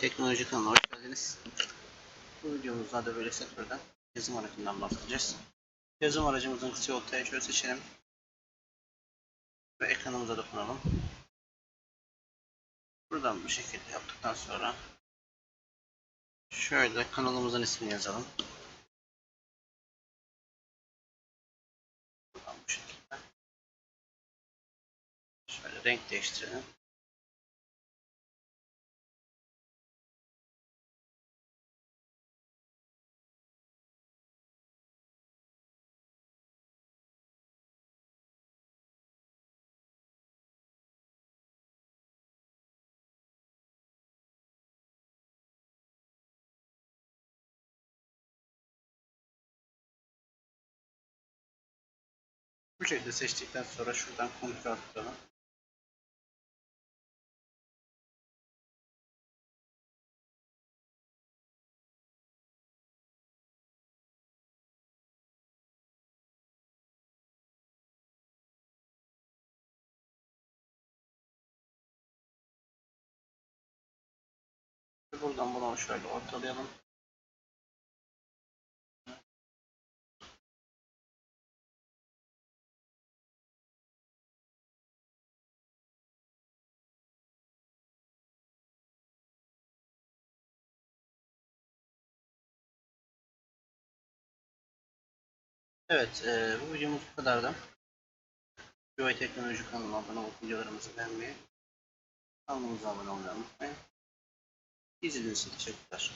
Teknoloji kanalına hoş geldiniz. Bu videomuzda da böyle sektörden yazım aracından bahsedeceğiz. Yazım aracımızın kısa teyit şöyle seçelim. Ve ekranımıza dokunalım. Buradan bu şekilde yaptıktan sonra şöyle kanalımızın ismini yazalım. Buradan bu şekilde. Şöyle renk değiştirelim. Bu şekilde seçtikten sonra şuradan kontrol atalım. Buradan bunu şöyle ortalayalım. Evet, e, bu videomuz bu kadardı. UI Teknoloji kanalına abone olup videolarımızı beğenmeyi, kanalımıza abone olmayı unutmayın. İzlediğiniz için teşekkürler.